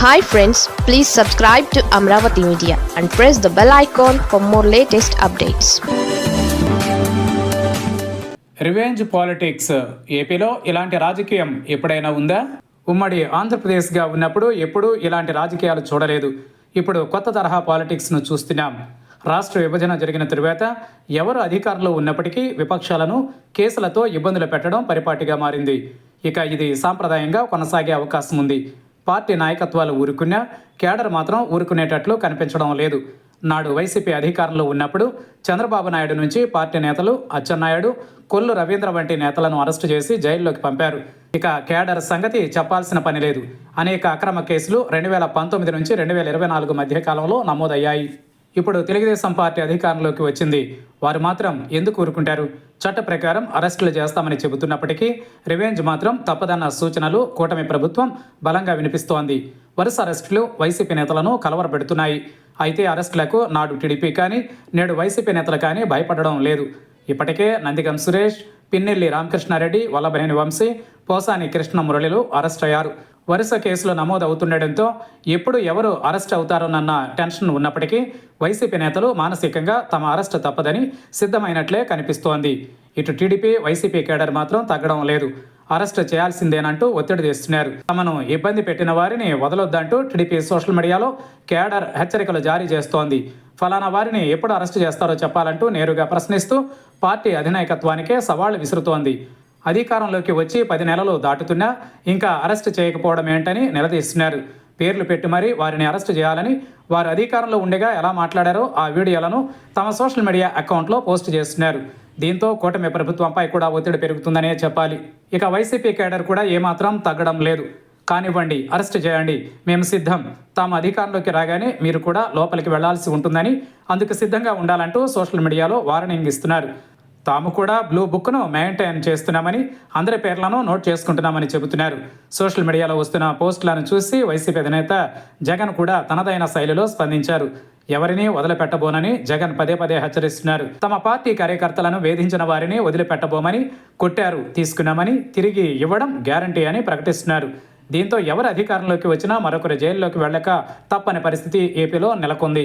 Hi friends please subscribe to Amaravati media and press the bell icon for more latest updates revenge politics ఏపీలో ఇలాంటి రాజకీయం ఎప్పుడైనా ఉందా? ఉమ్మడి ఆంధ్రప్రదేశ్గా ఉన్నప్పుడు ఎప్పుడూ ఇలాంటి రాజకీయాలు చూడలేదు. ఇప్పుడు కొత్త తరహా పాలిటిక్స్ను చూస్తున్నాం. రాష్ట్ర విభజన జరిగిన తరువాత ఎవరు అధికారంలో ఉన్నప్పటికీ విపక్షాలను కేసులతో ఇబ్బందులు పెట్టడం పరిపాటిగా మారింది. ఇక ఇది సాంప్రదాయంగా కొనసాగే అవకాశం ఉంది. పార్టీ నాయకత్వాలు ఊరుకున్నా కేడర్ మాత్రం ఊరుకునేటట్లు కనిపించడం లేదు. నాడు వైసీపీ అధికారంలో ఉన్నప్పుడు చంద్రబాబు నాయుడు నుంచి పార్టీ నేతలు అచ్చెన్నాయుడు కొల్లు రవీంద్ర వంటి నేతలను అరెస్టు చేసి జైల్లోకి పంపారు. ఇక కేడర్ సంగతి చెప్పాల్సిన పని లేదు. అనేక అక్రమ కేసులు రెండు వేల పంతొమ్మిది నుంచి రెండు వేల ఇరవై నాలుగు మధ్య కాలంలో నమోదయ్యాయి. ఇప్పుడు తెలుగుదేశం పార్టీ అధికారంలోకి వచ్చింది. వారు మాత్రం ఎందుకు ఊరుకుంటారు? చట్ట ప్రకారం అరెస్టులు చేస్తామని చెబుతున్నప్పటికీ రివెంజ్ మాత్రం తప్పదన్న సూచనలు కూటమి ప్రభుత్వం బలంగా వినిపిస్తోంది. వరుస అరెస్టులు వైసీపీ నేతలను కలవరపెడుతున్నాయి. అయితే అరెస్టులకు నాడు టీడీపీ కానీ నేడు వైసీపీ నేతలు కానీ భయపడడం లేదు. ఇప్పటికే నందిగం సురేష్ పిన్నెల్లి రామకృష్ణారెడ్డి వల్లభనేని వంశీ పోసాని కృష్ణ మురళిలు అరెస్ట్ అయ్యారు. వరుస కేసులు నమోదవుతుండటంతో ఎప్పుడు ఎవరు అరెస్ట్ అవుతారోనన్న టెన్షన్ ఉన్నప్పటికీ వైసీపీ నేతలు మానసికంగా తమ అరెస్ట్ తప్పదని సిద్ధమైనట్లే కనిపిస్తోంది. ఇటు టీడీపీ వైసీపీ కేడర్ మాత్రం తగ్గడం లేదు. అరెస్ట్ చేయాల్సిందేనంటూ ఒత్తిడి చేస్తున్నారు తమను ఇబ్బంది పెట్టిన వారిని వదలొద్దంటూ టీడీపీ సోషల్ మీడియాలో కేడర్ హెచ్చరికలు జారీ చేస్తోంది. ఫలానా వారిని ఎప్పుడు అరెస్టు చేస్తారో చెప్పాలంటూ నేరుగా ప్రశ్నిస్తూ పార్టీ అధినాయకత్వానికే సవాళ్ళు విసురుతోంది. అధికారంలోకి వచ్చి పది నెలలు దాటుతున్నా ఇంకా అరెస్ట్ చేయకపోవడం ఏంటని నిలదీస్తున్నారు. పేర్లు పెట్టి మరీ వారిని అరెస్టు చేయాలని వారు అధికారంలో ఉండగా ఎలా మాట్లాడారో ఆ వీడియోలను తమ సోషల్ మీడియా అకౌంట్లో పోస్ట్ చేస్తున్నారు. దీంతో కూటమి ప్రభుత్వంపై కూడా ఒత్తిడి పెరుగుతుందనే చెప్పాలి. ఇక వైసీపీ కేడర్ కూడా ఏమాత్రం తగ్గడం లేదు. కానివ్వండి అరెస్ట్ చేయండి. మేము సిద్ధం. తాము అధికారంలోకి రాగానే మీరు కూడా లోపలికి వెళ్ళాల్సి ఉంటుందని అందుకు సిద్ధంగా ఉండాలంటూ సోషల్ మీడియాలో వార్నింగ్ ఇస్తున్నారు. తాము కూడా బ్లూ బుక్ను మెయింటైన్ చేస్తున్నామని అందరి పేర్లను నోట్ చేసుకుంటున్నామని చెబుతున్నారు. సోషల్ మీడియాలో వస్తున్న పోస్టులను చూసి వైసీపీ అధినేత జగన్ కూడా తనదైన శైలిలో స్పందించారు. ఎవరిని వదిలిపెట్టబోనని జగన్ పదే పదే హెచ్చరిస్తున్నారు. తమ పార్టీ కార్యకర్తలను వేధించిన వారిని వదిలిపెట్టబోమని కొట్టారు తీసుకున్నామని తిరిగి ఇవ్వడం గ్యారంటీ అని ప్రకటిస్తున్నారు. దీంతో ఎవరు అధికారంలోకి వచ్చినా మరొకరు జైల్లోకి వెళ్ళక తప్పని పరిస్థితి ఏపీలో నెలకొంది.